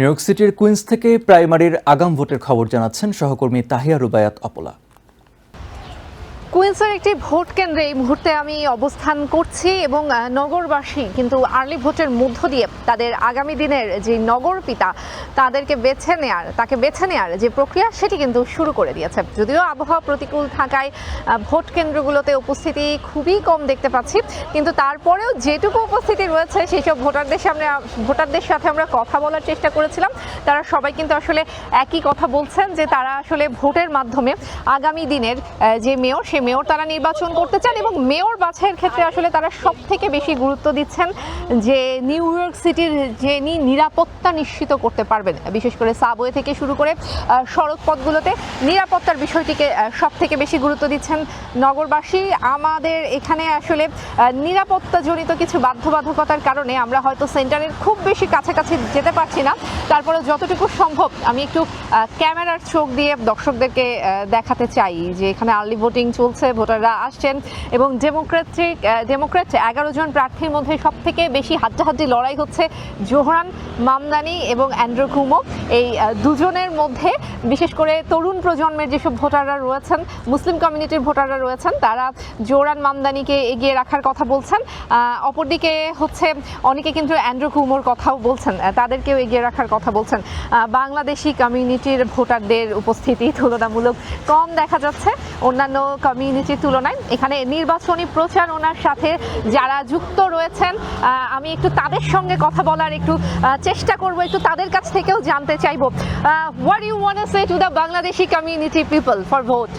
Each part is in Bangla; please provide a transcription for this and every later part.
নিউ ইয়র্ক সিটির কুইন্স থেকে প্রাইমারির আগাম ভোটের খবর জানাচ্ছেন সহকর্মী তাহিয়া রুবায়াত অপলা। কুইন্সের একটি ভোট কেন্দ্রে এই মুহূর্তে আমি অবস্থান করছি এবং নগরবাসী কিন্তু আর্লি ভোটের মধ্য দিয়ে তাদের আগামী দিনের যে নগর পিতা তাদেরকে বেছে নেয়ার, তাকে বেছে নেয়ার যে প্রক্রিয়া, সেটি কিন্তু শুরু করে দিয়েছে। যদিও আবহাওয়া প্রতিকূল থাকায় ভোট কেন্দ্রগুলোতে উপস্থিতি খুবই কম দেখতে পাচ্ছি। কিন্তু তারপরেও যেটুকু উপস্থিতি রয়েছে সেই সব ভোটারদের সামনে, ভোটারদের সাথে আমরা কথা বলার চেষ্টা করেছিলাম। তারা সবাই কিন্তু আসলে একই কথা বলছেন যে তারা আসলে ভোটের মাধ্যমে আগামী দিনের যে মেয়র সেই মেয়র তারা নির্বাচন করতে চান এবং মেয়র বাছাইয়ের ক্ষেত্রে আসলে তারা সব থেকে বেশি গুরুত্ব দিচ্ছেন যে নিউ ইয়র্ক সিটির যিনি নিরাপত্তা নিশ্চিত করতে পারবেন বিশেষ করে সাবওয়ে থেকে শুরু করে সড়ক পথগুলোতে নিরাপত্তার বিষয়টিকে সব থেকে বেশি গুরুত্ব দিচ্ছেন নগরবাসী। আমাদের এখানে আসলে আহ, নিরাপত্তাজনিত কিছু বাধ্যবাধকতার কারণে আমরা হয়তো সেন্টারের খুব বেশি কাছাকাছি যেতে পারছি না। তারপরে যতটুকু সম্ভব আমি একটু ক্যামেরার চোখ দিয়ে দর্শকদেরকে দেখাতে চাই যে এখানে আর্লি ভোটিং চলছে। ভোটাররা আসছেন এবং ডেমোক্রেটিক ডেমোক্রেট এগারো জন প্রার্থীর মধ্যে সব থেকে বেশি হাড্ডাহাড্ডি লড়াই হচ্ছে জোহরান মামদানি এবং অ্যান্ড্রু কুমো। এই দুজনের মধ্যে বিশেষ করে তরুণ প্রজন্মের যেসব ভোটাররা রয়েছেন, মুসলিম কমিউনিটির ভোটাররা রয়েছেন, তারা জোহরান মামদানিকে এগিয়ে রাখার কথা বলছেন। অপরদিকে হচ্ছে অনেকে কিন্তু অ্যান্ড্রু কুমোর কথাও বলছেন তাদেরকেও এগিয়ে রাখার কথা বলছেন। বাংলাদেশি কমিউনিটির ভোটারদের উপস্থিতি তুলনামূলক কম দেখা যাচ্ছে। অন্যান্য কমিউনিটির তুলনায় এখানে নির্বাচনী প্রচারণার সাথে যারা যুক্ত রয়েছেন আমি একটু তাদের সঙ্গে কথা বলার একটু চেষ্টা করব একটু তাদের কাছ থেকেও জানতে চাইব what you want say to the Bangladeshi community people for vote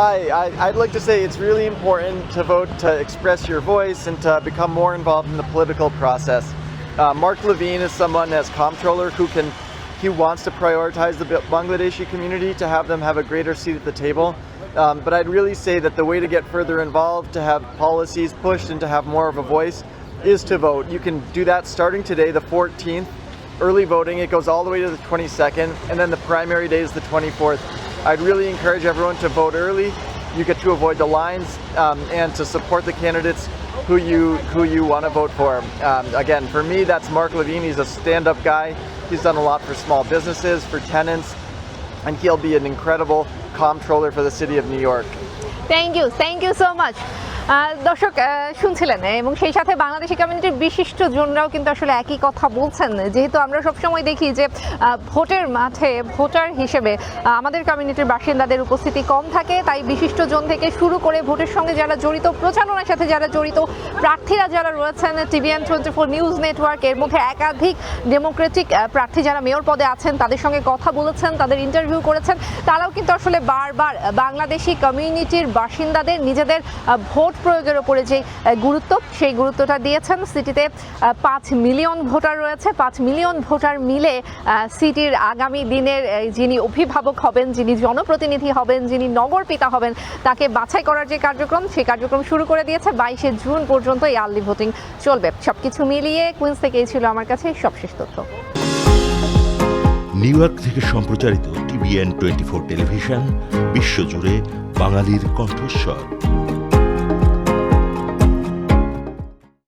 Hi, I, I'd like to say it's really important to vote to express your voice and to become more involved in the political process. Uh, Mark Levine is someone as comptroller who can he wants to prioritize the Bangladeshi community to have them have a greater seat at the table. Um, but I'd really say that the way to get further involved, to have policies pushed and to have more of a voice, is to vote. You can do that starting today, the 14th. Early voting, it goes all the way to the 22nd, and then the primary day is the 24th. I'd really encourage everyone to vote early. You get to avoid the lines um, and to support the candidates who you who you want to vote for. Um, again, for me, that's Mark Levine. He's a stand-up guy. He's done a lot for small businesses, for tenants, and he'll be an incredible comptroller for the city of New York. Thank you. Thank you so much. দর্শক শুনছিলেন এবং সেই সাথে বাংলাদেশি কমিউনিটির বিশিষ্ট জনরাও কিন্তু আসলে একই কথা বলছেন। যেহেতু আমরা সবসময় দেখি যে ভোটের মাঠে ভোটার হিসেবে আমাদের কমিউনিটির বাসিন্দাদের উপস্থিতি কম থাকে, তাই বিশিষ্ট জন থেকে শুরু করে ভোটের সঙ্গে যারা জড়িত, প্রচারণার সাথে যারা জড়িত, প্রার্থীরা যারা রয়েছেন TVN twenty four news network এর মধ্যে একাধিক ডেমোক্রেটিক প্রার্থী যারা মেয়র পদে আছেন, তাদের সঙ্গে কথা বলেছেন, তাদের ইন্টারভিউ করেছেন। তারাও কিন্তু আসলে বারবার বাংলাদেশি কমিউনিটির বাসিন্দাদের, নিজেদের ভোট প্রয়োগের ওপরে যে গুরুত্ব, সেই গুরুত্বটা দিয়েছেন সিটিতে পাঁচ মিলিয়ন ভোটার রয়েছে। পাঁচ মিলিয়ন ভোটার মিলে সিটির আগামী দিনের যিনি অভিভাবক হবেন, যিনি জনপ্রতিনিধি হবেন, যিনি নগর পিতা হবেন, তাকে বাছাই করার যে কার্যক্রম, সেই কার্যক্রম শুরু করে দিয়েছে। বাইশে জুন পর্যন্ত এই আর্লি ভোটিং চলবে। সবকিছু মিলিয়ে কুইন্স থেকেই ছিল আমার কাছে সবশেষ তথ্য। নিউ ইয়র্ক থেকে সম্প্রচারিত টিভিএন টোয়েন্টি ফোর টেলিভিশন, বিশ্বজুড়ে বাঙালির কণ্ঠস্বর।